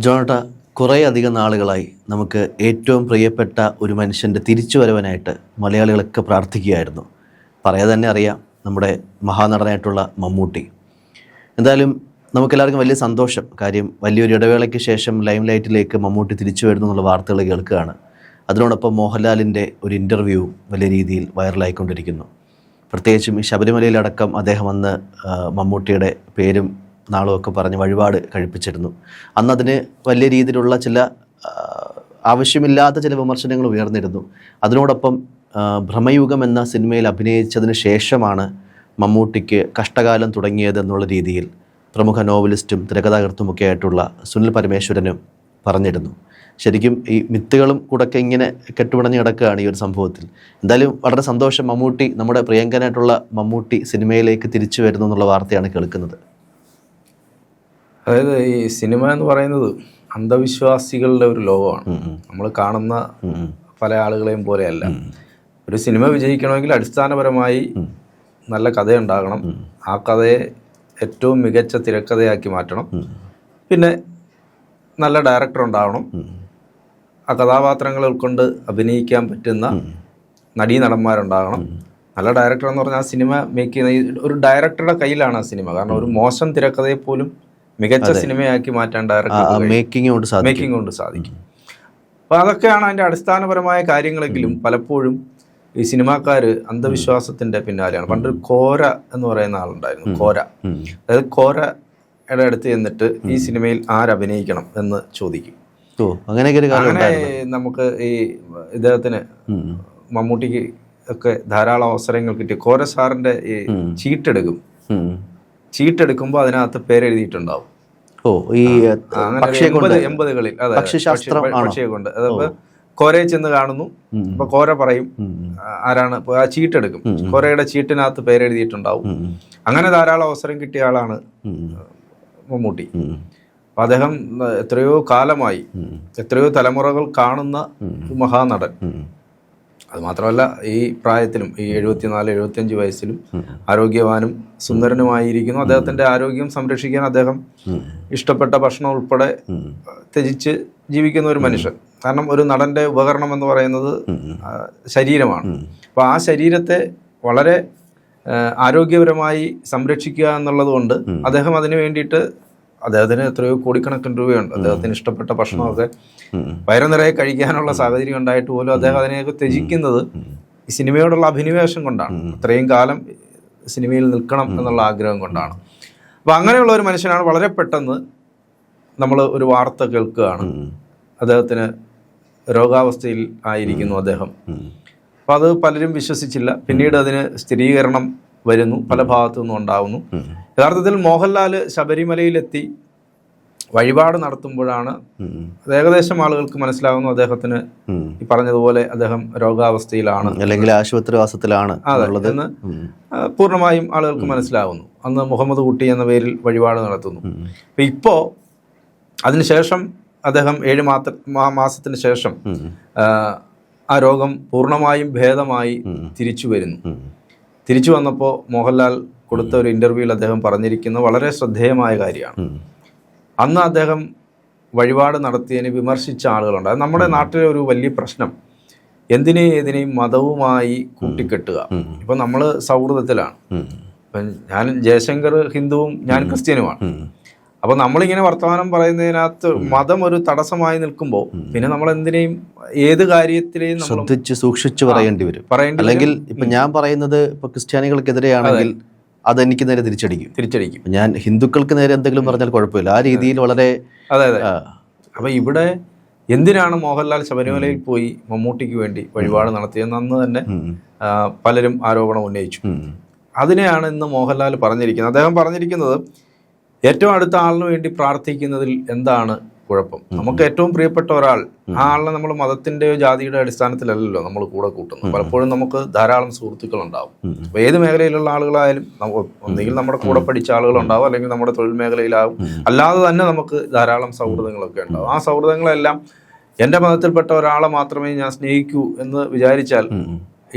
ജോണട്ട കുറേ അധികം നാളുകളായി നമുക്ക് ഏറ്റവും പ്രിയപ്പെട്ട ഒരു മനുഷ്യന്റെ തിരിച്ചു വരവനായിട്ട് മലയാളികളൊക്കെ പ്രാർത്ഥിക്കുകയായിരുന്നു. പറയാതെ തന്നെ അറിയാം നമ്മുടെ മഹാനടനായിട്ടുള്ള മമ്മൂട്ടി. എന്തായാലും നമുക്കെല്ലാവർക്കും വലിയ സന്തോഷം. കാര്യം വലിയൊരു ഇടവേളയ്ക്ക് ശേഷം ലൈം ലൈറ്റിലേക്ക് മമ്മൂട്ടി തിരിച്ചു വരുന്നു എന്നുള്ള വാർത്തകൾ കേൾക്കുകയാണ്. അതിനോടൊപ്പം മോഹൻലാലിന്റെ ഒരു ഇന്റർവ്യൂ വലിയ രീതിയിൽ വൈറലായിക്കൊണ്ടിരിക്കുന്നു. പ്രത്യേകിച്ചും ഈ ശബരിമലയിലടക്കം അദ്ദേഹം അന്ന് മമ്മൂട്ടിയുടെ പേരും നാളും ഒക്കെ പറഞ്ഞ് വഴിപാട് കഴിപ്പിച്ചിരുന്നു. അന്ന് അതിന് വലിയ രീതിയിലുള്ള ചില ആവശ്യമില്ലാത്ത ചില വിമർശനങ്ങൾ ഉയർന്നിരുന്നു. അതിനോടൊപ്പം ഭ്രമയുഗം എന്ന സിനിമയിൽ അഭിനയിച്ചതിന് ശേഷമാണ് മമ്മൂട്ടിക്ക് കഷ്ടകാലം തുടങ്ങിയത് എന്നുള്ള രീതിയിൽ പ്രമുഖ നോവലിസ്റ്റും തിരക്കഥാകൃത്തുമൊക്കെ ആയിട്ടുള്ള സുനിൽ പരമേശ്വരനും പറഞ്ഞിരുന്നു. ശരിക്കും ഈ മിത്തുകളും കൂടൊക്കെ ഇങ്ങനെ കെട്ടുപിണഞ്ഞ് കിടക്കുകയാണ് ഈ ഒരു സംഭവത്തിൽ. എന്തായാലും വളരെ സന്തോഷം മമ്മൂട്ടി നമ്മുടെ പ്രിയങ്കനായിട്ടുള്ള മമ്മൂട്ടി സിനിമയിലേക്ക് തിരിച്ചു വരുന്നു എന്നുള്ള വാർത്തയാണ് കേൾക്കുന്നത്. അതായത് ഈ സിനിമ എന്ന് പറയുന്നത് അന്ധവിശ്വാസികളുടെ ഒരു ലോകമാണ്. നമ്മൾ കാണുന്ന. പല ആളുകളെയും പോലെയല്ല. ഒരു സിനിമ വിജയിക്കണമെങ്കിൽ അടിസ്ഥാനപരമായി നല്ല കഥയുണ്ടാകണം. ആ കഥയെ ഏറ്റവും മികച്ച തിരക്കഥയാക്കി മാറ്റണം. പിന്നെ നല്ല ഡയറക്ടർ ഉണ്ടാവണം. ആ കഥാപാത്രങ്ങൾ ഉൾക്കൊണ്ട് അഭിനയിക്കാൻ പറ്റുന്ന നടീ നടന്മാരുണ്ടാകണം നല്ല ഡയറക്ടർ എന്ന് പറഞ്ഞാൽ ആ സിനിമ മേക്ക് ചെയ്യുന്ന ഒരു ഡയറക്ടറുടെ കയ്യിലാണ് ആ സിനിമ. കാരണം ഒരു മോശം തിരക്കഥയെ പോലും മികച്ച സിനിമയാക്കി മാറ്റാൻ ഡയറക്ടർ മേക്കിംഗ് കൊണ്ട് സാധിക്കും. മേക്കിംഗ് കൊണ്ട് സാധിക്കും. അപ്പോൾ അതൊക്കെയാണ് അതിന്റെ അടിസ്ഥാനപരമായ കാര്യങ്ങളെങ്കിലും പലപ്പോഴും ഈ സിനിമാക്കാർ അന്ധവിശ്വാസത്തിന്റെ പിന്നാലെയാണ്. പണ്ടൊരു കോര എന്ന് പറയുന്ന ആളുണ്ടായിരുന്നു. കോര. അതായത് കോരയുടെ അടുത്ത് ചെന്നിട്ട് ഈ സിനിമയിൽ ആരഭിനയിക്കണം എന്ന് ചോദിക്കും. അങ്ങനെ നമുക്ക് ഈ ഇദ്ദേഹത്തിന് മമ്മൂട്ടിക്ക് ഒക്കെ ധാരാളം അവസരങ്ങൾ കിട്ടി. കോര സാറിന്റെ ഈ ചീട്ടെടുക്കും. ചീട്ടെടുക്കുമ്പോൾ അതിനകത്ത് പേരെഴുതിയിട്ടുണ്ടാവും. ഓ ഈ എൺപതുകളിൽ അതെ പക്ഷിശാസ്ത്രം പക്ഷി- ആണോ? പക്ഷിയെ കൊണ്ട്. അതപ്പോ കോരയെ ചെന്ന് കാണുന്നു. അപ്പൊ കോര പറയും ആരാണ് ആ ചീട്ടെടുക്കും. കോരയുടെ ചീട്ടിനകത്ത് പേരെഴുതിയിട്ടുണ്ടാവും. അങ്ങനെ ധാരാളം അവസരം കിട്ടിയ ആളാണ് മമ്മൂട്ടി. അപ്പൊ അദ്ദേഹം എത്രയോ കാലമായി എത്രയോ തലമുറകൾ കാണുന്ന മഹാനടൻ. ഉം. അത് മാത്രമല്ല ഈ പ്രായത്തിലും ഈ എഴുപത്തിനാല് എഴുപത്തിയഞ്ച് വയസ്സിലും ആരോഗ്യവാനും സുന്ദരനുമായിരിക്കുന്നു അദ്ദേഹത്തിന്റെ ആരോഗ്യം സംരക്ഷിക്കാൻ അദ്ദേഹം ഇഷ്ടപ്പെട്ട ഭക്ഷണം ഉൾപ്പെടെ ത്യജിച്ച് ജീവിക്കുന്ന ഒരു മനുഷ്യൻ കാരണം ഒരു നടന്റെ ഉപകരണം എന്ന് പറയുന്നത് ശരീരമാണ് അപ്പൊ ആ ശരീരത്തെ വളരെ ആരോഗ്യപരമായി സംരക്ഷിക്കുക എന്നുള്ളത് കൊണ്ട് അദ്ദേഹം അതിനു വേണ്ടിയിട്ട് അദ്ദേഹത്തിന് എത്രയോ കോടിക്കണക്കിന് രൂപയുണ്ട്. അദ്ദേഹത്തിന് ഇഷ്ടപ്പെട്ട ഭക്ഷണമൊക്കെ. വയറു നിറയെ കഴിക്കാനുള്ള സാഹചര്യം ഉണ്ടായിട്ട് പോലും അദ്ദേഹം അതിനെയൊക്കെ ത്യജിക്കുന്നത് ഈ സിനിമയോടുള്ള അഭിനിവേശം കൊണ്ടാണ്. അത്രയും കാലം സിനിമയിൽ നിൽക്കണം എന്നുള്ള ആഗ്രഹം കൊണ്ടാണ്. അപ്പോൾ അങ്ങനെയുള്ള ഒരു മനുഷ്യനാണ് വളരെ പെട്ടെന്ന് നമ്മൾ ഒരു വാർത്ത കേൾക്കുകയാണ്. അദ്ദേഹത്തിന് രോഗാവസ്ഥയിൽ ആയിരിക്കുന്നു അദ്ദേഹം. അപ്പോൾ അത് പലരും വിശ്വസിച്ചില്ല. പിന്നീട് അതിന് സ്ഥിരീകരണം വരുന്നു. പല ഭാഗത്തു നിന്നും ഉണ്ടാവുന്നു. യഥാർത്ഥത്തിൽ മോഹൻലാൽ ശബരിമലയിലെത്തി വഴിപാട് നടത്തുമ്പോഴാണ് ഏകദേശം ആളുകൾക്ക് മനസ്സിലാകുന്നു അദ്ദേഹത്തിന് ഈ പറഞ്ഞതുപോലെ അദ്ദേഹം രോഗാവസ്ഥയിലാണ്. അല്ലെങ്കിൽ ആശുപത്രിവാസത്തിലാണ് അതെന്ന് എന്ന് പൂർണമായും ആളുകൾക്ക് മനസ്സിലാകുന്നു അന്ന് മുഹമ്മദ് കുട്ടി എന്ന പേരിൽ വഴിപാട് നടത്തുന്നു. അപ്പൊ ഇപ്പോ അതിനുശേഷം അദ്ദേഹം ഏഴ് മാത്ര മാസത്തിന് ശേഷം ആ, ആ രോഗം പൂർണമായും ഭേദമായി തിരിച്ചു വരുന്നു. തിരിച്ചു വന്നപ്പോൾ മോഹൻലാൽ കൊടുത്ത ഒരു ഇന്റർവ്യൂവിൽ അദ്ദേഹം പറഞ്ഞിരിക്കുന്ന വളരെ ശ്രദ്ധേയമായ കാര്യമാണ്. അന്ന് അദ്ദേഹം വഴിപാട് നടത്തിയതിനെ വിമർശിച്ച ആളുകളുണ്ട്. അത് നമ്മുടെ നാട്ടിലെ ഒരു വലിയ പ്രശ്നം. എന്തിനേയും ഏതിനേയും മതവുമായി കൂട്ടിക്കെട്ടുക. ഇപ്പം നമ്മൾ സൗഹൃദത്തിലാണ്. ഇപ്പം ഞാൻ ജയശങ്കർ ഹിന്ദുവും ഞാൻ ക്രിസ്ത്യനുമാണ്. അപ്പം നമ്മളിങ്ങനെ വർത്തമാനം പറയുന്നതിനകത്ത് മതം ഒരു തടസ്സമായി നിൽക്കുമ്പോൾ പിന്നെ നമ്മൾ എന്തിനേയും ഏത് കാര്യത്തിലെയും ശ്രദ്ധിച്ച് സൂക്ഷിച്ചു പറയേണ്ടി വരും. പറയേണ്ടി അല്ലെങ്കിൽ ഇപ്പൊ ഞാൻ പറയുന്നത് ഇപ്പൊ ക്രിസ്ത്യാനികൾക്കെതിരെയാണെങ്കിൽ അതെനിക്ക് നേരെ തിരിച്ചടിക്കും. തിരിച്ചടിക്കും. ഞാൻ ഹിന്ദുക്കൾക്ക് നേരെ എന്തെങ്കിലും പറഞ്ഞാൽ കുഴപ്പമില്ല. ആ രീതിയിൽ വളരെ അതെ അതെ. അപ്പൊ ഇവിടെ എന്തിനാണ് മോഹൻലാൽ ശബരിമലയിൽ പോയി മമ്മൂട്ടിക്ക് വേണ്ടി വഴിപാട് നടത്തിയെന്ന് അന്ന് തന്നെ പലരും ആരോപണം ഉന്നയിച്ചു. അതിനെയാണ് ഇന്ന് മോഹൻലാൽ പറഞ്ഞിരിക്കുന്നത്. അദ്ദേഹം പറഞ്ഞിരിക്കുന്നത് ഏറ്റവും അടുത്ത ആളിന് വേണ്ടി പ്രാർത്ഥിക്കുന്നതിൽ എന്താണ് കുഴപ്പം. നമുക്ക് ഏറ്റവും പ്രിയപ്പെട്ട ഒരാൾ ആ ആളിനെ നമ്മൾ മതത്തിന്റെയോ ജാതിയുടെ അടിസ്ഥാനത്തിലല്ലല്ലോ നമ്മൾ കൂടെ കൂട്ടുന്നത്. പലപ്പോഴും നമുക്ക് ധാരാളം സുഹൃത്തുക്കൾ ഉണ്ടാവും അപ്പൊ ഏത് മേഖലയിലുള്ള ആളുകളായാലും ഒന്നുകിൽ നമ്മുടെ കൂടെ പഠിച്ച ആളുകളുണ്ടാവും അല്ലെങ്കിൽ നമ്മുടെ തൊഴിൽ മേഖലയിലാവും. അല്ലാതെ തന്നെ നമുക്ക് ധാരാളം സൗഹൃദങ്ങളൊക്കെ ഉണ്ടാവും. ആ സൗഹൃദങ്ങളെല്ലാം എന്റെ മതത്തിൽപ്പെട്ട ഒരാളെ മാത്രമേ ഞാൻ സ്നേഹിക്കൂ എന്ന് വിചാരിച്ചാൽ.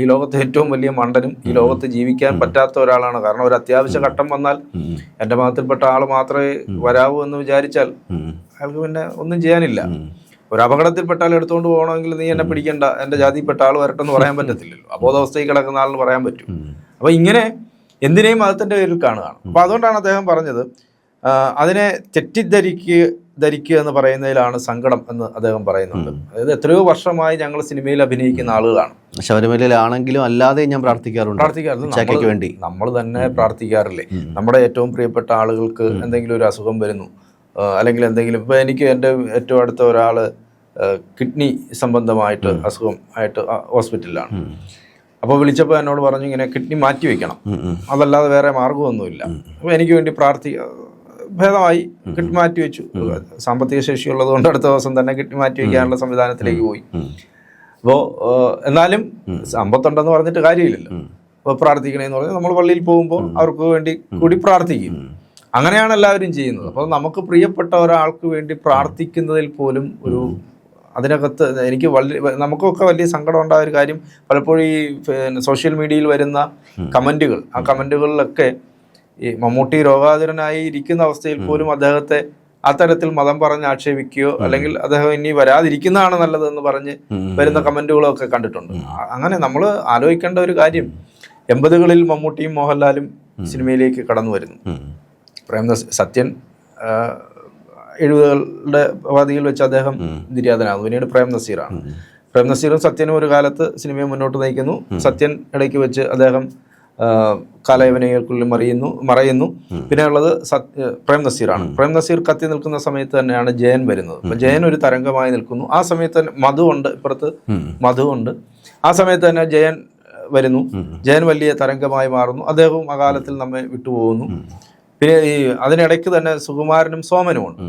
ഈ ലോകത്തെ ഏറ്റവും വലിയ മണ്ടനും ഈ ലോകത്ത് ജീവിക്കാൻ പറ്റാത്ത ഒരാളാണ്. കാരണം ഒരു അത്യാവശ്യ ഘട്ടം വന്നാൽ എന്റെ എന്റെ മതത്തിൽപ്പെട്ട ആൾ മാത്രമേ വരാവൂ എന്ന് വിചാരിച്ചാൽ. അയാൾക്ക് പിന്നെ ഒന്നും ചെയ്യാനില്ല. ഒരു അപകടത്തിൽപ്പെട്ടാൽ എടുത്തുകൊണ്ട് പോകണമെങ്കിൽ നീ എന്നെ പിടിക്കണ്ട. എന്റെ ജാതിയിൽപ്പെട്ട ആൾ വരട്ടെന്ന് പറയാൻ പറ്റത്തില്ലല്ലോ. അബോധാവസ്ഥയിൽ കിടക്കുന്ന ആളിന് പറയാൻ പറ്റും. അപ്പൊ അപ്പോൾ ഇങ്ങനെ എന്തിനേയും മതത്തിന്റെ പേരിൽ കാണുകയാണ്. അപ്പോൾ അതുകൊണ്ടാണ് അദ്ദേഹം പറഞ്ഞത് അതിനെ തെറ്റിദ്ധരിക്കുക ധരിക്കുക എന്ന് പറയുന്നതിലാണ് സങ്കടം എന്ന് അദ്ദേഹം പറയുന്നുണ്ട്. അതായത് എത്രയോ വർഷമായി ഞങ്ങൾ സിനിമയിൽ അഭിനയിക്കുന്ന ആളുകളാണ്. ശബരിമലയിലാണെങ്കിലും അല്ലാതെ ഞാൻ പ്രാർത്ഥിക്കാറുണ്ട്. പ്രാർത്ഥിക്കാറുണ്ട്. വേണ്ടി. നമ്മൾ തന്നെ പ്രാർത്ഥിക്കാറില്ലേ? നമ്മുടെ ഏറ്റവും പ്രിയപ്പെട്ട ആളുകൾക്ക് എന്തെങ്കിലും ഒരു അസുഖം വരുന്നു അല്ലെങ്കിൽ എന്തെങ്കിലും ഇപ്പം എനിക്ക് എന്റെ ഏറ്റവും അടുത്ത ഒരാൾ കിഡ്നി സംബന്ധമായിട്ട് അസുഖം ആയിട്ട് ഹോസ്പിറ്റലിലാണ്. അപ്പൊ അപ്പോൾ വിളിച്ചപ്പോൾ എന്നോട് പറഞ്ഞു ഇങ്ങനെ കിഡ്നി മാറ്റി വെക്കണം. അതല്ലാതെ വേറെ മാർഗമൊന്നുമില്ല അപ്പോൾ എനിക്ക് വേണ്ടി പ്രാർത്ഥി ഭേദമായി കിട്ടി മാറ്റി വെച്ചു. സാമ്പത്തിക ശേഷി ഉള്ളത് കൊണ്ട് അടുത്ത ദിവസം തന്നെ കിട്ടി മാറ്റി വയ്ക്കാനുള്ള സംവിധാനത്തിലേക്ക് പോയി. അപ്പോൾ എന്നാലും സമ്പത്തുണ്ടെന്ന് പറഞ്ഞിട്ട് കാര്യമില്ലല്ലോ. അപ്പോൾ പ്രാർത്ഥിക്കണേന്ന് പറഞ്ഞാൽ നമ്മൾ പള്ളിയിൽ പോകുമ്പോൾ അവർക്ക് വേണ്ടി കൂടി പ്രാർത്ഥിക്കും. അങ്ങനെയാണ് എല്ലാവരും ചെയ്യുന്നത്. അപ്പോൾ നമുക്ക് പ്രിയപ്പെട്ട ഒരാൾക്ക് വേണ്ടി പ്രാർത്ഥിക്കുന്നതിൽ പോലും ഒരു അതിനകത്ത് എനിക്ക് വലിയ നമുക്കൊക്കെ വലിയ സങ്കടം ഉണ്ടായ ഒരു കാര്യം പലപ്പോഴും ഈ സോഷ്യൽ മീഡിയയിൽ വരുന്ന കമന്റുകൾ. ആ കമന്റുകളിലൊക്കെ ഈ മമ്മൂട്ടി രോഗാതുരനായി ഇരിക്കുന്ന അവസ്ഥയിൽ പോലും അദ്ദേഹത്തെ അത്തരത്തിൽ മതം പറഞ്ഞ് ആക്ഷേപിക്കുകയോ അല്ലെങ്കിൽ അദ്ദേഹം ഇനി വരാതിരിക്കുന്നതാണ് നല്ലതെന്ന് പറഞ്ഞ് വരുന്ന കമന്റുകളോ ഒക്കെ കണ്ടിട്ടുണ്ട് അങ്ങനെ നമ്മൾ ആലോചിക്കേണ്ട ഒരു കാര്യം. എൺപതുകളിൽ മമ്മൂട്ടിയും മോഹൻലാലും സിനിമയിലേക്ക് കടന്നു വരുന്നു. പ്രേംദാസ് സത്യൻ എഴുപതുകളുടെ പാതിയിൽ വെച്ച് അദ്ദേഹം നിര്യാതനാകുന്നു. പിന്നീട് പ്രേം നസീറാണ്. പ്രേം നസീറും സത്യനും ഒരു കാലത്ത് സിനിമയെ മുന്നോട്ട് നയിക്കുന്നു. സത്യൻ ഇടയ്ക്ക് വെച്ച് അദ്ദേഹം കാലയവനകൾക്കുള്ളിൽ മറിയുന്നു മറയുന്നു. പിന്നെ ഉള്ളത് പ്രേം നസീറാണ്. പ്രേം നസീർ കത്തി നിൽക്കുന്ന സമയത്ത് തന്നെയാണ് ജയൻ വരുന്നത്. അപ്പൊ ജയൻ ഒരു തരംഗമായി നിൽക്കുന്നു. ആ സമയത്ത് തന്നെ മധു ഉണ്ട് ഇപ്പുറത്ത്. മധു ഉണ്ട്. ആ സമയത്ത് തന്നെ ജയൻ വരുന്നു. ജയൻ വലിയ തരംഗമായി മാറുന്നു. അദ്ദേഹവും അകാലത്തിൽ നമ്മെ വിട്ടുപോകുന്നു. പിന്നെ ഈ അതിനിടയ്ക്ക് തന്നെ സുകുമാരനും സോമനും ഉണ്ട്.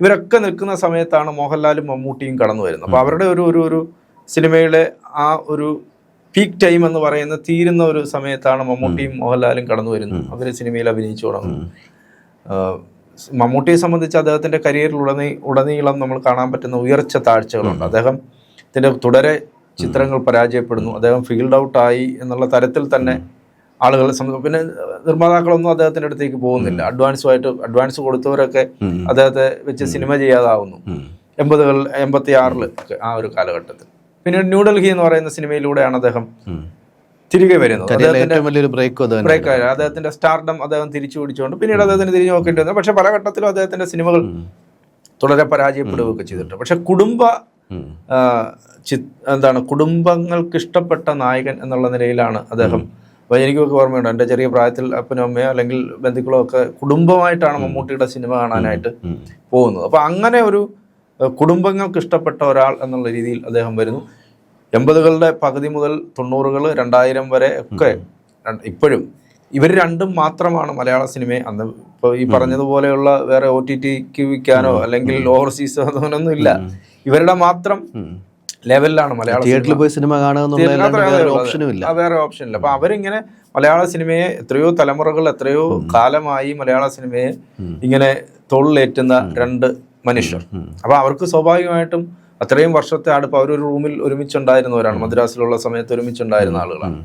ഇവരൊക്കെ നിൽക്കുന്ന സമയത്താണ് മോഹൻലാലും മമ്മൂട്ടിയും കടന്നു വരുന്നത്. അപ്പോൾ അവരുടെ ഒരു ഒരു ഒരു സിനിമയിലെ ആ ഒരു പീക്ക് ടൈം എന്ന് പറയുന്ന തീരുന്ന ഒരു സമയത്താണ് മമ്മൂട്ടിയും മോഹൻലാലും കടന്നു വരുന്നത്. അവർ സിനിമയിൽ അഭിനയിച്ചു തുടങ്ങും മമ്മൂട്ടിയെ സംബന്ധിച്ച് അദ്ദേഹത്തിന്റെ കരിയറിൽ ഉടനീ ഉടനീളം നമ്മൾ കാണാൻ പറ്റുന്ന ഉയർച്ച താഴ്ചകളുണ്ട്. അദ്ദേഹം അദ്ദേഹത്തിന്റെ തുടരെ ചിത്രങ്ങൾ പരാജയപ്പെടുന്നു. അദ്ദേഹം ഫീൽഡ് ഔട്ട് ആയി എന്നുള്ള തരത്തിൽ തന്നെ ആളുകളെ സംബന്ധിച്ച് പിന്നെ നിർമ്മാതാക്കളൊന്നും അദ്ദേഹത്തിന്റെ അടുത്തേക്ക് പോകുന്നില്ല. അഡ്വാൻസുമായിട്ട് അഡ്വാൻസ് കൊടുത്തവരൊക്കെ അദ്ദേഹത്തെ വെച്ച് സിനിമ ചെയ്യാതാവുന്നു. എൺപതുകൾ എൺപത്തി ആറിൽ ആ ഒരു കാലഘട്ടത്തിൽ. പിന്നീട് ന്യൂഡൽഹി എന്ന് പറയുന്ന സിനിമയിലൂടെയാണ് അദ്ദേഹം തിരികെ വരുന്നത്. ബ്രേക്കും അദ്ദേഹത്തിന്റെ സ്റ്റാർഡം അദ്ദേഹം തിരിച്ചു പിടിച്ചുകൊണ്ട് പിന്നീട് അദ്ദേഹത്തിന് തിരിഞ്ഞു നോക്കേണ്ടി വന്നു. പക്ഷെ പല ഘട്ടത്തിലും അദ്ദേഹത്തിന്റെ സിനിമകൾ തുടരെ പരാജയപ്പെടുകയൊക്കെ ചെയ്തിട്ടുണ്ട്. പക്ഷെ കുടുംബ എന്താണ് കുടുംബങ്ങൾക്ക് ഇഷ്ടപ്പെട്ട നായകൻ എന്നുള്ള നിലയിലാണ് അദ്ദേഹം. അപ്പോൾ എനിക്കൊക്കെ ഓർമ്മയുണ്ട്. എന്റെ ചെറിയ പ്രായത്തിൽ അപ്പനും അമ്മയോ അല്ലെങ്കിൽ ബന്ധുക്കളോ ഒക്കെ കുടുംബമായിട്ടാണ് മമ്മൂട്ടിയുടെ സിനിമ കാണാനായിട്ട് പോകുന്നത്. അപ്പോൾ അങ്ങനെ ഒരു കുടുംബങ്ങൾക്ക് ഇഷ്ടപ്പെട്ട ഒരാൾ എന്നുള്ള രീതിയിൽ അദ്ദേഹം വരുന്നു. എൺപതുകളുടെ പകുതി മുതൽ തൊണ്ണൂറുകൾ രണ്ടായിരം വരെ ഒക്കെ ഇപ്പോഴും. ഇവർ രണ്ടും മാത്രമാണ് മലയാള സിനിമയെ അന്ന് ഇപ്പോൾ ഈ പറഞ്ഞതുപോലെയുള്ള വേറെ ഒ ടി ടിക്ക് വിൽക്കാനോ അല്ലെങ്കിൽ ഓവർസീസ് അങ്ങനൊന്നും ഇല്ല. ഇവരുടെ മാത്രം ലെവലിലാണ് മലയാള തിയേറ്ററിൽ പോയി സിനിമ കാണുക ഓപ്ഷനും ഇല്ല. വേറെ ഓപ്ഷൻ ഇല്ല. അപ്പൊ അവരിങ്ങനെ മലയാള സിനിമയെ എത്രയോ തലമുറകൾ എത്രയോ കാലമായി മലയാള സിനിമയെ ഇങ്ങനെ തൊഴിലേറ്റുന്ന രണ്ട് മനുഷ്യർ. അപ്പൊ അവർക്ക് സ്വാഭാവികമായിട്ടും അത്രയും വർഷത്തെ അടുപ്പ് അവരൊരു റൂമിൽ ഒരുമിച്ചുണ്ടായിരുന്നവരാണ്. മദ്രാസിലുള്ള സമയത്ത് ഒരുമിച്ചുണ്ടായിരുന്ന ആളുകളാണ്.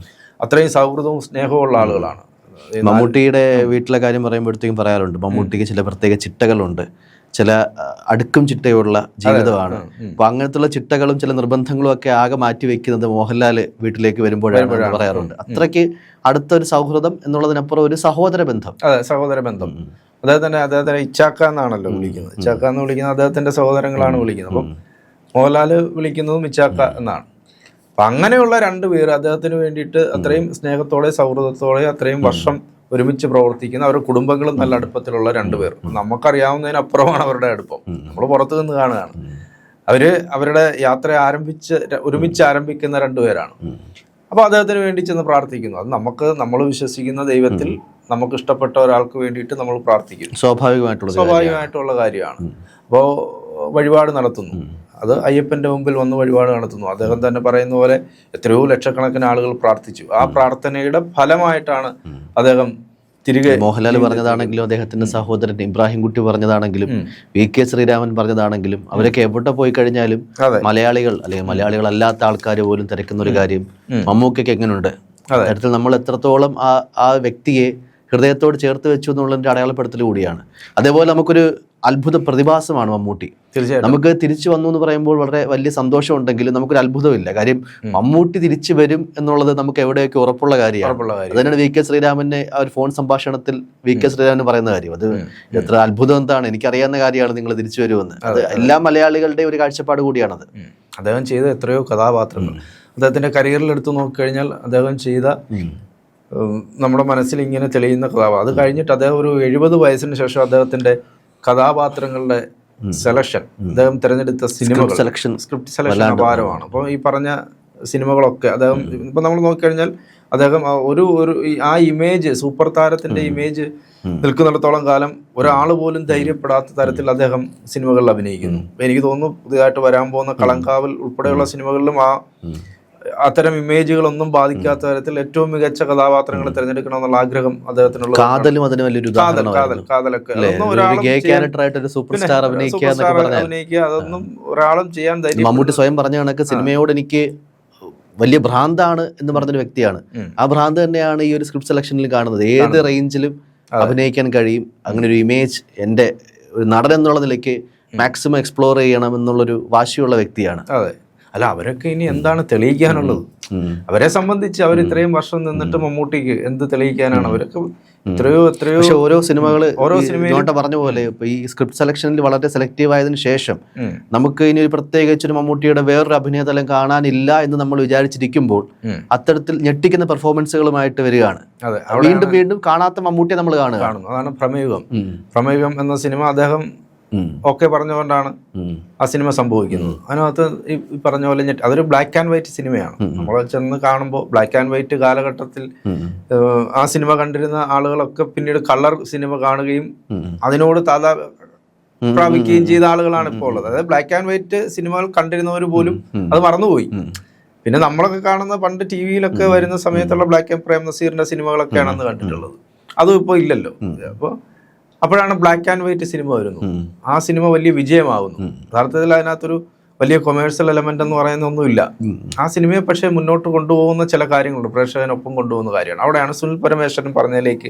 അത്രയും സൗഹൃദവും സ്നേഹവും ഉള്ള ആളുകളാണ്. മമ്മൂട്ടിയുടെ വീട്ടിലെ കാര്യം പറയുമ്പോഴത്തേക്കും പറയാറുണ്ട് മമ്മൂട്ടിക്ക് ചില പ്രത്യേക ചിട്ടകളുണ്ട്. ചില അടുക്കും ചിട്ടയുള്ള ജീവിതമാണ്. അപ്പൊ അങ്ങനത്തുള്ള ചിട്ടകളും ചില നിർബന്ധങ്ങളും ഒക്കെ ആകെ മാറ്റി വെക്കുന്നത് മോഹൻലാൽ വീട്ടിലേക്ക് വരുമ്പോഴാണ് പറയാറുണ്ട്. അത്രയ്ക്ക് അടുത്തൊരു സൗഹൃദം എന്നുള്ളതിനപ്പുറം ഒരു സഹോദര ബന്ധം അതെ സഹോദര ബന്ധം അദ്ദേഹത്തിന്റെ അദ്ദേഹത്തിന്റെ ഇച്ചാക്ക എന്നാണല്ലോ വിളിക്കുന്നത്. ഇച്ചാക്ക എന്ന് വിളിക്കുന്നത് അദ്ദേഹത്തിന്റെ സഹോദരങ്ങളാണ് വിളിക്കുന്നത്. അപ്പം മോഹൻലാൽ വിളിക്കുന്നതും ഇച്ചാക്ക എന്നാണ്. അപ്പൊ അങ്ങനെയുള്ള രണ്ട് പേർ അദ്ദേഹത്തിന് വേണ്ടിയിട്ട് അത്രയും സ്നേഹത്തോടെ സൗഹൃദത്തോടെ അത്രയും വർഷം ഒരുമിച്ച് പ്രവർത്തിക്കുന്ന അവരുടെ കുടുംബങ്ങളും നല്ല അടുപ്പത്തിലുള്ള രണ്ടുപേർ നമുക്കറിയാവുന്നതിനപ്പുറമാണ് അവരുടെ അടുപ്പം. നമ്മൾ പുറത്തു നിന്ന് കാണുകയാണ്. അവർ അവരുടെ യാത്ര ആരംഭിച്ച് ഒരുമിച്ച് ആരംഭിക്കുന്ന രണ്ടുപേരാണ് അപ്പോൾ അദ്ദേഹത്തിന് വേണ്ടി ചെന്ന് പ്രാർത്ഥിക്കുന്നു. അത് നമുക്ക് നമ്മൾ വിശ്വസിക്കുന്ന ദൈവത്തിൽ നമുക്ക് ഇഷ്ടപ്പെട്ട ഒരാൾക്ക് വേണ്ടിയിട്ട് നമ്മൾ പ്രാർത്ഥിക്കും സ്വാഭാവികമായിട്ടുള്ള സ്വാഭാവികമായിട്ടുള്ള കാര്യമാണ്. അപ്പോൾ വഴിപാട് നടത്തുന്നു. അത് അയ്യപ്പന്റെ മുമ്പിൽ വന്ന് വഴിപാട് നടത്തുന്നു. അദ്ദേഹം തന്നെ പറയുന്ന പോലെ എത്രയോ ലക്ഷക്കണക്കിന് ആളുകൾ പ്രാർത്ഥിച്ചു. ആ പ്രാർത്ഥനയുടെ ഫലമായിട്ടാണ് അദ്ദേഹം തിരികെ മോഹൻലാൽ പറഞ്ഞതാണെങ്കിലും അദ്ദേഹത്തിന്റെ സഹോദരൻ ഇബ്രാഹിം കുട്ടി പറഞ്ഞതാണെങ്കിലും വി കെ ശ്രീരാമൻ പറഞ്ഞതാണെങ്കിലും അവരൊക്കെ എവിടെ പോയി കഴിഞ്ഞാലും മലയാളികൾ അല്ലെങ്കിൽ മലയാളികൾ അല്ലാത്ത ആൾക്കാർ പോലും തിരക്കുന്ന ഒരു കാര്യം മമ്മൂക്കൊക്കെ എങ്ങനെയുണ്ട്? തരത്തിൽ നമ്മൾ എത്രത്തോളം ആ ആ വ്യക്തിയെ ഹൃദയത്തോട് ചേർത്ത് വെച്ചു എന്നുള്ളതിന്റെ അടയാളപ്പെടുത്തൽ കൂടിയാണ്. അതേപോലെ നമുക്കൊരു അത്ഭുത പ്രതിഭാസമാണ് മമ്മൂട്ടി. തീർച്ചയായും നമുക്ക് തിരിച്ചു വന്നു എന്ന് പറയുമ്പോൾ വളരെ വലിയ സന്തോഷം ഉണ്ടെങ്കിലും നമുക്കൊരു അത്ഭുതമില്ല കാര്യം മമ്മൂട്ടി തിരിച്ചു വരും എന്നുള്ളത് നമുക്ക് എവിടെയൊക്കെ ഉറപ്പുള്ള കാര്യമാണ്. അതന്നെ വി കെ ശ്രീരാമന്റെ ആ ഒരു ഫോൺ സംഭാഷണത്തിൽ വി കെ ശ്രീരാമൻ പറയുന്ന കാര്യം. അത് എത്ര അത്ഭുതം എന്താണ്. എനിക്കറിയാവുന്ന കാര്യമാണ് നിങ്ങൾ തിരിച്ചു വരുമെന്ന്. അത് എല്ലാ മലയാളികളുടെ ഒരു കാഴ്ചപ്പാട് കൂടിയാണത്. അദ്ദേഹം ചെയ്ത എത്രയോ കഥാപാത്രങ്ങൾ. അദ്ദേഹത്തിന്റെ കരിയറിൽ എടുത്തു നോക്കിക്കഴിഞ്ഞാൽ അദ്ദേഹം ചെയ്ത നമ്മുടെ മനസ്സിൽ ഇങ്ങനെ തെളിയുന്ന കഥാപാത്രം അത് കഴിഞ്ഞിട്ട് അദ്ദേഹം ഒരു എഴുപത് വയസ്സിന് ശേഷം അദ്ദേഹത്തിന്റെ കഥാപാത്രങ്ങളുടെ സെലക്ഷൻ അദ്ദേഹം തിരഞ്ഞെടുത്ത സിനിമ സെലക്ഷൻ സ്ക്രിപ്റ്റ് സെലക്ഷൻ അപാരമാണ്. അപ്പോൾ ഈ പറഞ്ഞ സിനിമകളൊക്കെ അദ്ദേഹം ഇപ്പം നമ്മൾ നോക്കിക്കഴിഞ്ഞാൽ അദ്ദേഹം ഒരു ഒരു ആ ഇമേജ് സൂപ്പർ താരത്തിന്റെ ഇമേജ് നിൽക്കുന്നിടത്തോളം കാലം ഒരാൾ പോലും ധൈര്യപ്പെടാത്ത തരത്തിൽ അദ്ദേഹം സിനിമകളിൽ അഭിനയിക്കുന്നു. എനിക്ക് തോന്നുന്നു പുതിയതായിട്ട് വരാൻ പോകുന്ന കളങ്കാവൽ ഉൾപ്പെടെയുള്ള സിനിമകളിലും ആ അത്തരം ഇമേജുകളൊന്നും ബാധിക്കാത്ത തരത്തിൽ ഏറ്റവും മികച്ച കഥാപാത്രങ്ങൾ തിരഞ്ഞെടുക്കണമെന്നുള്ള ആഗ്രഹം അദ്ദേഹത്തിനുള്ള കാതലും അതിന് വലിയൊരു കാതൽ കാതലൊക്കെ. അതൊന്നും ഒരാളും ചെയ്യാൻ- അഭിനയിക്കുക അതൊന്നും ഒരാളും മമ്മൂട്ടി സ്വയം പറഞ്ഞ കണക്ക് സിനിമയോട് എനിക്ക് വലിയ ഭ്രാന്താണ് എന്ന് പറഞ്ഞൊരു വ്യക്തിയാണ്. ആ ഭ്രാന്ത് തന്നെയാണ് ഈ ഒരു സ്ക്രിപ്റ്റ് സെലക്ഷനിൽ കാണുന്നത്. ഏത് റേഞ്ചിലും അഭിനയിക്കാൻ കഴിയും. അങ്ങനെ ഒരു ഇമേജ് എന്റെ ഒരു നടൻ എന്നുള്ള നിലയ്ക്ക് മാക്സിമം എക്സ്പ്ലോർ ചെയ്യണം എന്നുള്ളൊരു വാശിയുള്ള വ്യക്തിയാണ്. അതെ. അല്ല അവരൊക്കെ ഇനി എന്താണ് തെളിയിക്കാനുള്ളത്? അവരെ സംബന്ധിച്ച് അവർ ഇത്രയും വർഷം നിന്നിട്ട് മമ്മൂട്ടിക്ക് എന്ത് തെളിയിക്കാനാണ്? അവരൊക്കെ എത്രയോ എത്രയോ പക്ഷെ ഓരോ സിനിമകൾ ഓരോ സിനിമയോട്ട് പറഞ്ഞ പോലെ ഇപ്പൊ ഈ സ്ക്രിപ്റ്റ് സെലക്ഷനിൽ വളരെ സെലക്റ്റീവ് ആയതിനു ശേഷം നമുക്ക് ഇനി ഒരു പ്രത്യേകിച്ച് ഒരു മമ്മൂട്ടിയുടെ വേറൊരു അഭിനയതലം കാണാനില്ല എന്ന് നമ്മൾ വിചാരിച്ചിരിക്കുമ്പോൾ അത്തരത്തിൽ ഞെട്ടിക്കുന്ന പെർഫോമൻസുകളുമായിട്ട് വരികയാണ്. വീണ്ടും വീണ്ടും കാണാത്ത മമ്മൂട്ടിയെ നമ്മൾ കാണുക. അതാണ് പ്രമേയം പ്രമേയം എന്ന സിനിമ അദ്ദേഹം. ഒക്കെ പറഞ്ഞുകൊണ്ടാണ് ആ സിനിമ സംഭവിക്കുന്നത്. അതിനകത്ത് ഈ പറഞ്ഞ പോലെ ഞെട്ടി അതൊരു ബ്ലാക്ക് ആൻഡ് വൈറ്റ് സിനിമയാണ്. നമ്മൾ ചെന്ന് കാണുമ്പോൾ ബ്ലാക്ക് ആൻഡ് വൈറ്റ് കാലഘട്ടത്തിൽ ആ സിനിമ കണ്ടിരുന്ന ആളുകളൊക്കെ പിന്നീട് കളർ സിനിമ കാണുകയും അതിനോട് താതാ പ്രാപിക്കുകയും ചെയ്ത ആളുകളാണ് ഇപ്പോൾ ഉള്ളത്. അതായത് ബ്ലാക്ക് ആൻഡ് വൈറ്റ് സിനിമകൾ കണ്ടിരുന്നവർ പോലും അത് മറന്നുപോയി. പിന്നെ നമ്മളൊക്കെ കാണുന്ന പണ്ട് ടി വിയിലൊക്കെ വരുന്ന സമയത്തുള്ള ബ്ലാക്ക് ആൻഡ് പ്രേം നസീറിന്റെ സിനിമകളൊക്കെയാണ് അന്ന് കണ്ടിട്ടുള്ളത്. അതും ഇപ്പോൾ ഇല്ലല്ലോ. അപ്പോൾ അപ്പോഴാണ് ബ്ലാക്ക് ആൻഡ് വൈറ്റ് സിനിമ വരുന്നത് ആ സിനിമ വലിയ വിജയമാകുന്നു യഥാർത്ഥത്തിൽ അതിനകത്തൊരു വലിയ കൊമേഴ്സ്യൽ എലമെന്റ് എന്ന് പറയുന്ന ഒന്നുമില്ല ആ സിനിമയെ പക്ഷേ മുന്നോട്ട് കൊണ്ടുപോകുന്ന ചില കാര്യങ്ങളുണ്ട്. പ്രേക്ഷകനൊപ്പം കൊണ്ടുപോകുന്ന കാര്യമാണ്. അവിടെയാണ് സുനിൽ പരമേശ്വരൻ പറഞ്ഞതിലേക്ക്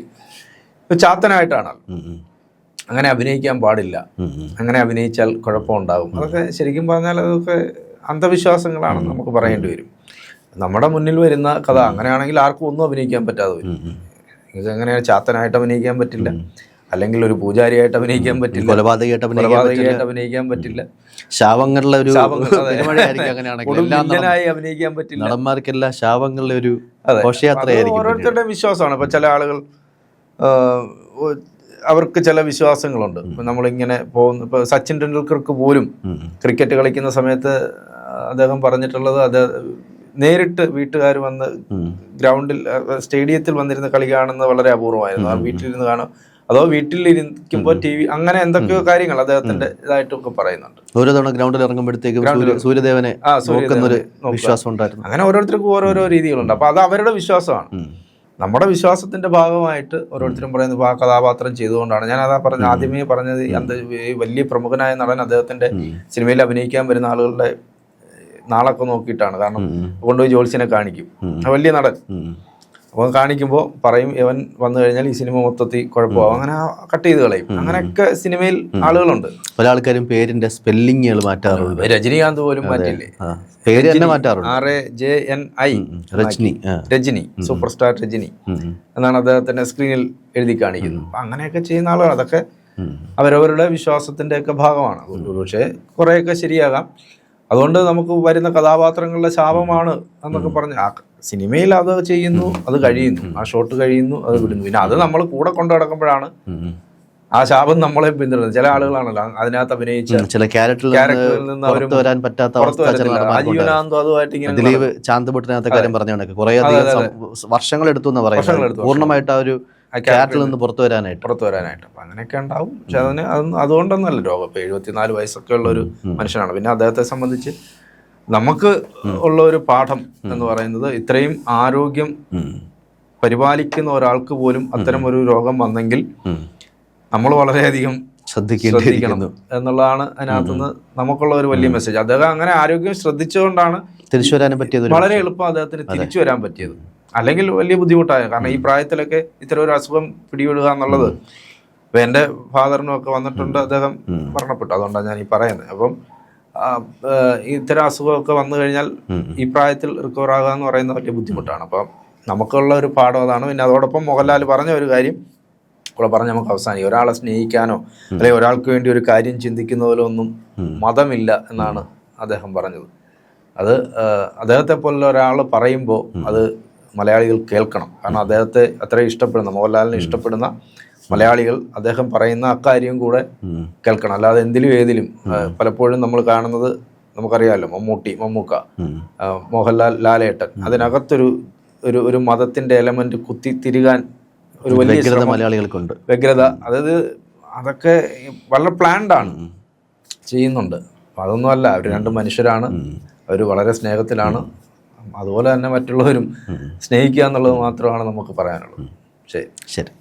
ഇപ്പൊ ചാത്തനായിട്ടാണ്. അങ്ങനെ അഭിനയിക്കാൻ പാടില്ല. അങ്ങനെ അഭിനയിച്ചാൽ കുഴപ്പമുണ്ടാകും. അതൊക്കെ ശരിക്കും പറഞ്ഞാൽ അതൊക്കെ അന്ധവിശ്വാസങ്ങളാണെന്ന് നമുക്ക് പറയേണ്ടി വരും. നമ്മുടെ മുന്നിൽ വരുന്ന കഥ അങ്ങനെയാണെങ്കിൽ ആർക്കും ഒന്നും അഭിനയിക്കാൻ പറ്റാതെ വരും. നിങ്ങൾക്ക് എങ്ങനെയാണ് ചാത്തനായിട്ട് അഭിനയിക്കാൻ പറ്റില്ല? അല്ലെങ്കിൽ ഒരു പൂജാരിയായിട്ട് അഭിനയിക്കാൻ പറ്റില്ല. കൊലപാതകമായിട്ട് കൊലപാതകമായിട്ട് അഭിനയിക്കാൻ പറ്റില്ല. ശാവങ്ങളുടെ ഒരു അങ്ങനെയാണെങ്കിൽ. അഭിനയിക്കാൻ പറ്റില്ല. നടന്മാർക്കെല്ലാം ശാവങ്ങളുടെ ഒരു ഘോഷയാത്രയായിരിക്കും ഓരോരുത്തരുടെ വിശ്വാസമാണ്. ഇപ്പൊ ചില ആളുകൾ അവർക്ക് ചില വിശ്വാസങ്ങളുണ്ട്. ഇപ്പൊ നമ്മളിങ്ങനെ പോകുന്ന ഇപ്പൊ സച്ചിൻ ടെണ്ടുൽക്കർക്ക് പോലും ക്രിക്കറ്റ് കളിക്കുന്ന സമയത്ത് അദ്ദേഹം പറഞ്ഞിട്ടുള്ളത് അത് നേരിട്ട് വീട്ടുകാർ വന്ന് ഗ്രൗണ്ടിൽ സ്റ്റേഡിയത്തിൽ വന്നിരുന്ന് കളി കാണുന്നത് വളരെ അപൂർവമായിരുന്നു. ആ വീട്ടിലിരുന്ന് കാണും. അതോ വീട്ടിലിരിക്കുമ്പോൾ ടി വി അങ്ങനെ എന്തൊക്കെയോ കാര്യങ്ങൾ അദ്ദേഹത്തിന്റെ ഇതായിട്ടൊക്കെ പറയുന്നുണ്ട്. ഓരോ തവണ ഗ്രൗണ്ടിൽ ഇറങ്ങുമ്പോഴത്തേക്കും സൂര്യ സൂര്യദേവനെ വിശ്വാസം ഉണ്ടായിരുന്നു. അങ്ങനെ ഓരോരുത്തർക്കും ഓരോരോ രീതികളുണ്ട്. അപ്പൊ അത് അവരുടെ വിശ്വാസമാണ്. നമ്മുടെ വിശ്വാസത്തിന്റെ ഭാഗമായിട്ട് ഓരോരുത്തരും പറയുന്നത് ആ കഥാപാത്രം ചെയ്തുകൊണ്ടാണ്. ഞാൻ അതാ പറഞ്ഞ ആദ്യമേ പറഞ്ഞത് അന്ത വലിയ പ്രമുഖനായ നടൻ അദ്ദേഹത്തിന്റെ സിനിമയിൽ അഭിനയിക്കാൻ വരുന്ന ആളുകളുടെ നാളൊക്കെ നോക്കിയിട്ടാണ്. കാരണം. കൊണ്ടുപോയി ജോത്സ്യനെ കാണിക്കും. വലിയ നടൻ. അപ്പോൾ കാണിക്കുമ്പോൾ പറയും ഇവൻ വന്നു കഴിഞ്ഞാൽ ഈ സിനിമ മൊത്തത്തിൽ കുഴപ്പമാവും. അങ്ങനെ കട്ട് ചെയ്ത് കളയും. അങ്ങനെയൊക്കെ സിനിമയിൽ ആളുകളുണ്ട്. പല ആൾക്കാരും പേരിന്റെ സ്പെല്ലിങ്ങുകൾ മാറ്റാറുണ്ട്. രജനീകാന്ത് പോലും മാറ്റില്ലേ പേര് തന്നെ മാറ്റാറുണ്ട്. R A J N I Rajni. Rajni. Super star Rajni. എന്നാണ് അദ്ദേഹത്തിന്റെ സ്ക്രീനിൽ എഴുതി കാണിക്കുന്നത്. അങ്ങനെയൊക്കെ ചെയ്യുന്ന ആളുകൾ അതൊക്കെ അവരവരുടെ വിശ്വാസത്തിന്റെ ഒക്കെ ഭാഗമാണ് പക്ഷേ കുറേയൊക്കെ ശരിയാകാം. അതുകൊണ്ട് നമുക്ക് വരുന്ന കഥാപാത്രങ്ങളുടെ ശാപമാണ് എന്നൊക്കെ പറഞ്ഞ് ആ സിനിമയിൽ അത് ചെയ്യുന്നു അത് കഴിയുന്നു. ആ ഷോട്ട് കഴിയുന്നു അത് വിടുന്നു. പിന്നെ അത് നമ്മൾ കൂടെ കൊണ്ടു നടക്കുമ്പോഴാണ് ആ ശാപം നമ്മളെ പിന്തുടരുന്നത്. ചില ആളുകളാണല്ലോ അതിനകത്ത് അഭിനയിച്ച ചില ക്യാരക്ടറിൽ നിന്ന് പുറത്തു വരാൻ പറ്റാത്ത കാര്യം പറഞ്ഞ കണക്ക് കുറെ അധികം വർഷങ്ങൾ എടുത്തു എന്ന് പറയുന്നത്. വർഷങ്ങളെടുത്തു, പൂർണമായിട്ട് ആ ഒരു ആ ക്യാരക്ടറിൽ നിന്ന് പുറത്തു വരാനായിട്ട് പുറത്തു വരാനായിട്ട്. അപ്പം അങ്ങനെയൊക്കെ ഉണ്ടാവും. പക്ഷെ അതിന് അതൊന്നും അതുകൊണ്ടൊന്നല്ല രോഗം. ഇപ്പം എഴുപത്തിനാല് വയസ്സൊക്കെ ഉള്ള ഒരു മനുഷ്യനാണ്. പിന്നെ അദ്ദേഹത്തെ സംബന്ധിച്ച് നമുക്ക് ഉള്ള ഒരു പാഠം എന്ന് പറയുന്നത് ഇത്രയും ആരോഗ്യം പരിപാലിക്കുന്ന ഒരാൾക്ക് പോലും അത്തരം ഒരു രോഗം വന്നെങ്കിൽ നമ്മൾ വളരെയധികം ശ്രദ്ധിക്കണം ശ്രദ്ധിക്കേണ്ടിയിരിക്കുന്നു എന്നുള്ളതാണ് അതിനകത്തുനിന്ന് നമുക്കുള്ള ഒരു വലിയ മെസ്സേജ് അദ്ദേഹം അങ്ങനെ ആരോഗ്യം ശ്രദ്ധിച്ചുകൊണ്ടാണ് തിരിച്ചു വരാനും പറ്റിയത് വളരെ എളുപ്പം അദ്ദേഹത്തിന് തിരിച്ചു വരാൻ പറ്റിയത്. അല്ലെങ്കിൽ വലിയ ബുദ്ധിമുട്ടായ കാരണം ഈ പ്രായത്തിലൊക്കെ ഇത്തരം ഒരു അസുഖം പിടിപെടുക എന്നുള്ളത് ഇപ്പൊ എന്റെ ഫാദറിനും ഒക്കെ വന്നിട്ടുണ്ട് അദ്ദേഹം മരണപ്പെട്ടു. അതുകൊണ്ടാണ് ഞാൻ ഈ പറയുന്നത്. അപ്പം ഇത്തരം അസുഖമൊക്കെ വന്നു കഴിഞ്ഞാൽ ഈ പ്രായത്തിൽ റിക്കവർ ആകുക എന്ന് പറയുന്നത് വലിയ ബുദ്ധിമുട്ടാണ്. അപ്പം നമുക്കുള്ള ഒരു പാഠം അതാണ്. പിന്നെ അതോടൊപ്പം മോഹൻലാൽ പറഞ്ഞ ഒരു കാര്യം ഇവിടെ പറഞ്ഞ് നമുക്ക് അവസാനിക്കും. ഒരാളെ സ്നേഹിക്കാനോ അല്ലെങ്കിൽ ഒരാൾക്ക് വേണ്ടി ഒരു കാര്യം ചിന്തിക്കുന്നതിലോ ഒന്നും മതമില്ല എന്നാണ് അദ്ദേഹം പറഞ്ഞത്. അത് അദ്ദേഹത്തെ പോലുള്ള ഒരാൾ പറയുമ്പോൾ അത് മലയാളികൾ കേൾക്കണം. കാരണം അദ്ദേഹത്തെ അത്രയും ഇഷ്ടപ്പെടുന്ന മോഹൻലാലിനെ ഇഷ്ടപ്പെടുന്ന മലയാളികൾ അദ്ദേഹം പറയുന്ന അക്കാര്യം കൂടെ കേൾക്കണം. അല്ലാതെ എന്തിലും ഏതിലും പലപ്പോഴും നമ്മൾ കാണുന്നത് നമുക്കറിയാമല്ലോ മമ്മൂട്ടി മമ്മൂക്ക മോഹൻലാൽ ലാലേട്ടൻ. അതിനകത്തൊരു ഒരു ഒരു മതത്തിന്റെ എലമെന്റ് കുത്തി തിരികാൻ ഒരു വലിയ മലയാളികൾക്കുണ്ട്. വ്യഗ്രത. അതായത് അതൊക്കെ വളരെ പ്ലാൻഡാണ് ചെയ്യുന്നുണ്ട്. അതൊന്നുമല്ല അതൊന്നും അല്ല അവർ രണ്ട് മനുഷ്യരാണ്. അവർ വളരെ സ്നേഹത്തിലാണ്. അതുപോലെ തന്നെ മറ്റുള്ളവരും സ്നേഹിക്കുക എന്നുള്ളത് മാത്രമാണ് നമുക്ക് പറയാനുള്ളത്. ശരി. ശരി.